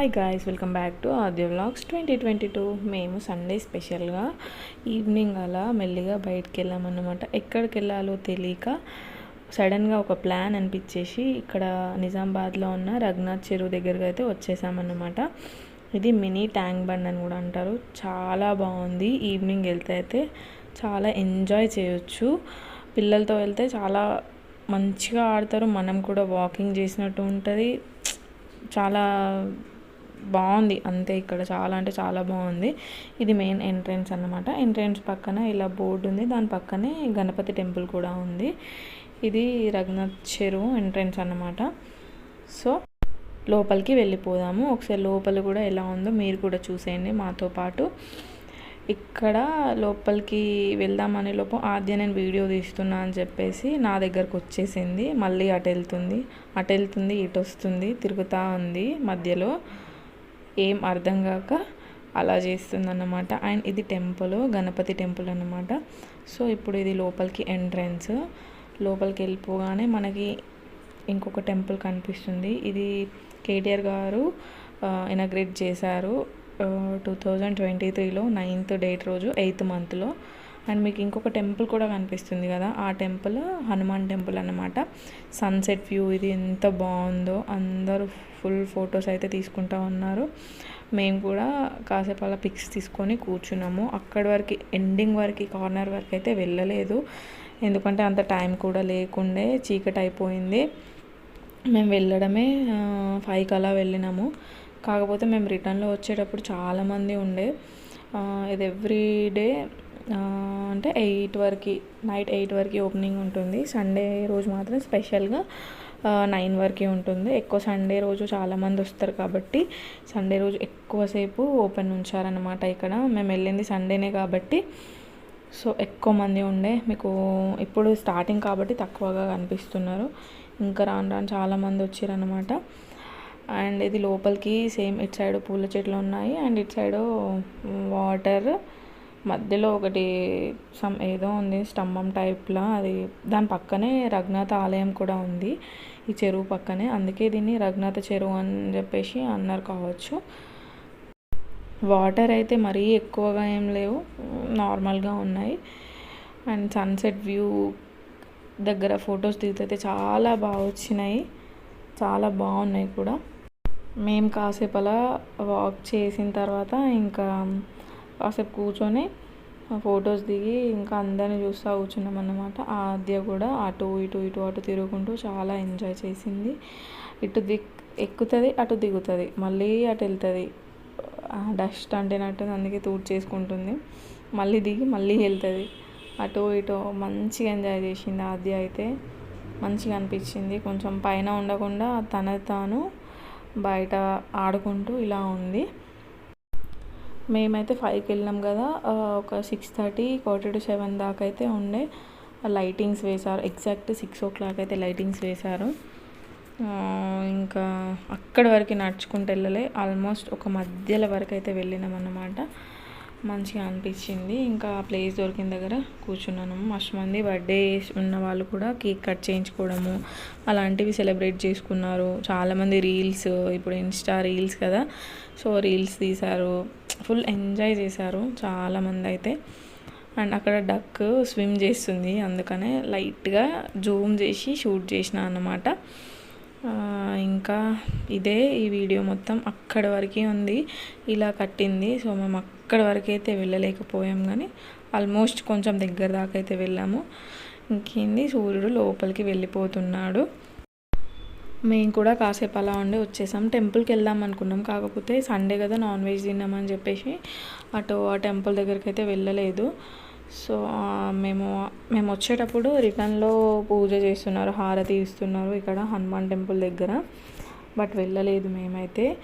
Hi guys welcome back to Aadya vlogs twenty twenty two మేము Sunday స్పెషల్గా evening అలా మెల్లిగా బయటికి వెళ్ళామన్నమాట. ఎక్కడికి వెళ్ళాలో తెలియక సడన్గా ఒక ప్లాన్ అనిపించేసి ఇక్కడ నిజామాబాద్లో ఉన్న రఘునాథ్ చెరువు దగ్గరకు అయితే వచ్చేసామన్నమాట. ఇది మినీ ట్యాంక్ బండ్ అని కూడా అంటారు. చాలా బాగుంది. ఈవినింగ్ వెళ్తే అయితే చాలా ఎంజాయ్ చేయొచ్చు. పిల్లలతో వెళ్తే చాలా మంచిగా ఆడతారు. మనం కూడా వాకింగ్ చేసినట్టు ఉంటుంది. చాలా బాగుంది. అంతే ఇక్కడ చాలా అంటే చాలా బాగుంది. ఇది మెయిన్ ఎంట్రన్స్ అన్నమాట. ఎంట్రన్స్ పక్కన ఇలా బోర్డు ఉంది. దాని పక్కనే గణపతి టెంపుల్ కూడా ఉంది. ఇది రఘునాథ్ చెరువు ఎంట్రన్స్ అన్నమాట. సో లోపలికి వెళ్ళిపోదాము. ఒకసారి లోపల కూడా ఎలా ఉందో మీరు కూడా చూసేయండి మాతో పాటు. ఇక్కడ లోపలికి వెళ్దామనే లోపు ఆద్య నేను వీడియో తీస్తున్నా అని చెప్పేసి నా దగ్గరకు వచ్చేసింది. మళ్ళీ అటు వెళ్తుంది. అటు వెళ్తుంది ఇటు వస్తుంది తిరుగుతూ ఉంది మధ్యలో. ఏం అర్థం కాక అలా చేస్తుందన్నమాట. అండ్ ఇది టెంపుల్ గణపతి టెంపుల్ అన్నమాట. సో ఇప్పుడు ఇది లోపలికి ఎంట్రన్స్. లోపలికి వెళ్ళిపోగానే మనకి ఇంకొక టెంపుల్ కనిపిస్తుంది. ఇది కేటీఆర్ గారు ఇనాగ్రేట్ చేశారు టూ థౌజండ్ ట్వంటీ త్రీలో నైన్త్ డేట్ రోజు ఎయిత్ మంత్లో అండ్ మీకు ఇంకొక టెంపుల్ కూడా కనిపిస్తుంది కదా ఆ టెంపుల్ హనుమాన్ టెంపుల్ అన్నమాట. సన్సెట్ వ్యూ ఇది ఎంత బాగుందో అందరూ ఫుల్ ఫొటోస్ అయితే తీసుకుంటా ఉన్నారు. మేము కూడా కాసేపు అలా పిక్స్ తీసుకొని కూర్చున్నాము. అక్కడి వరకు ఎండింగ్ వరకు కార్నర్ వరకు అయితే వెళ్ళలేదు. ఎందుకంటే అంత టైం కూడా లేకుండే చీకటి అయిపోయింది. మేము వెళ్ళడమే ఫైవ్కి అలా వెళ్ళినాము. కాకపోతే మేము రిటర్న్లో వచ్చేటప్పుడు చాలామంది ఉండే. ఇది ఎవ్రీ డే అంటే ఎయిట్ వరకు నైట్ ఎయిట్ వరకు ఓపెనింగ్ ఉంటుంది. సండే రోజు మాత్రం స్పెషల్గా నైన్ వరకే ఉంటుంది. ఎక్కువ సండే రోజు చాలామంది వస్తారు కాబట్టి సండే రోజు ఎక్కువసేపు ఓపెన్ ఉంచారనమాట ఇక్కడ. మేము వెళ్ళింది సండేనే కాబట్టి సో ఎక్కువ మంది ఉండే. మీకు ఇప్పుడు స్టార్టింగ్ కాబట్టి తక్కువగా కనిపిస్తున్నారు. ఇంకా రాను రాను చాలామంది వచ్చారనమాట అండ్ ఇది లోపలికి సేమ్ ఇటు సైడ్ పూల చెట్లు ఉన్నాయి. అండ్ ఇటు సైడ్ వాటర్ మధ్యలో ఒకటి సమ్ ఏదో ఉంది స్తంభం టైప్లా. అది దాని పక్కనే రఘునాథ ఆలయం కూడా ఉంది. ఈ చెరువు పక్కనే. అందుకే దీన్ని రఘునాథ చెరువు అని చెప్పేసి అన్నారు కావచ్చు. వాటర్ అయితే మరీ ఎక్కువగా ఏం లేవు. నార్మల్గా ఉన్నాయి. అండ్ సన్సెట్ వ్యూ దగ్గర ఫొటోస్ దిగితే చాలా బాగా వచ్చినాయి. చాలా బాగున్నాయి కూడా. మేము కాసేపు అలా వాక్ చేసిన తర్వాత ఇంకా కాసేపు కూర్చొని ఫొటోస్ దిగి ఇంకా అందరిని చూస్తూ కూర్చున్నాం అన్నమాట. ఆద్య కూడా అటు ఇటు ఇటు అటు తిరుగుకుంటూ చాలా ఎంజాయ్ చేసింది. ఇటు దిక్ ఎక్కుతుంది అటు దిగుతుంది మళ్ళీ అటు వెళ్తుంది. డస్ట్ అంటేనట్టు అందుకే తూడ్ చేసుకుంటుంది. మళ్ళీ దిగి మళ్ళీ వెళ్తుంది. అటు ఇటు మంచిగా ఎంజాయ్ చేసింది ఆద్య అయితే. మంచిగా అనిపించింది. కొంచెం పైన ఉండకుండా తన తాను బయట ఆడుకుంటూ ఇలా ఉంది. మేమైతే ఫైవ్కి వెళ్ళినాం కదా ఒక six thirty quarter to seven దాకా అయితే ఉండే లైటింగ్స్ వేశారు. ఎగ్జాక్ట్ సిక్స్ ఓ క్లాక్ అయితే లైటింగ్స్ వేశారు. ఇంకా అక్కడి వరకు నడుచుకుంటూ వెళ్ళలే. ఆల్మోస్ట్ ఒక మధ్యలో వరకు అయితే వెళ్ళినాం అన్నమాట. మంచిగా అనిపించింది. ఇంకా ప్లేస్ దొరికిన దగ్గర కూర్చున్నాను. మస్తు మంది బర్త్డే ఉన్న వాళ్ళు కూడా కేక్ కట్ చేయించుకోవడము అలాంటివి సెలబ్రేట్ చేసుకున్నారు. చాలామంది రీల్స్ ఇప్పుడు ఇన్స్టా రీల్స్ కదా సో రీల్స్ తీశారు. ఫుల్ ఎంజాయ్ చేశారు చాలామంది అయితే. అండ్ అక్కడ డక్ స్విమ్ చేస్తుంది అందుకనే లైట్గా జూమ్ చేసి షూట్ చేసిన అన్నమాట. ఇంకా ఇదే ఈ వీడియో మొత్తం అక్కడి వరకే ఉంది ఇలా కట్టింది. సో మేము అక్కడి వరకైతే వెళ్ళలేకపోయాం కానీ ఆల్మోస్ట్ కొంచెం దగ్గర దాకా అయితే వెళ్ళాము. ఇంకేంది సూర్యుడు లోపలికి వెళ్ళిపోతున్నాడు. మేము కూడా కాసేపు అలా ఉండి వచ్చేసాం. టెంపుల్కి వెళ్దాం అనుకున్నాం. కాకపోతే సండే కదా నాన్ వెజ్ తిన్నామని చెప్పేసి అటు ఆ టెంపుల్ దగ్గరికి అయితే వెళ్ళలేదు. సో మేము మేము వచ్చేటప్పుడు రిటర్న్లో పూజ చేస్తున్నారు. హారతి ఇస్తున్నారు ఇక్కడ హనుమాన్ టెంపుల్ దగ్గర. బట్ వెళ్ళలేదు మేమైతే.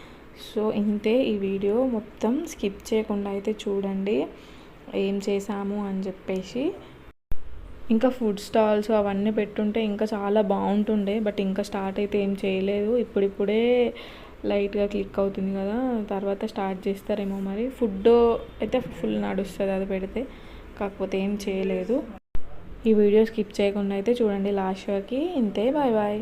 సో ఇంతే ఈ వీడియో మొత్తం స్కిప్ చేయకుండా అయితే చూడండి. ఏం చేసాము అని చెప్పేసి ఇంకా ఫుడ్ స్టాల్స్ అవన్నీ పెట్టుంటే ఇంకా చాలా బాగుంటుండే బట్ ఇంకా స్టార్ట్ అయితే ఏం చేయలేదు. ఇప్పుడిప్పుడే లైట్గా క్లిక్ అవుతుంది కదా తర్వాత స్టార్ట్ చేస్తారేమో మరి. ఫుడ్ అయితే ఫుల్ నడుస్తుంది అది పెడితే కాకపోతే ఏం చేయలేదు. ఈ వీడియో స్కిప్ చేయకుండా అయితే చూడండి లాస్ట్ వరకు ఇంతే బాయ్ బాయ్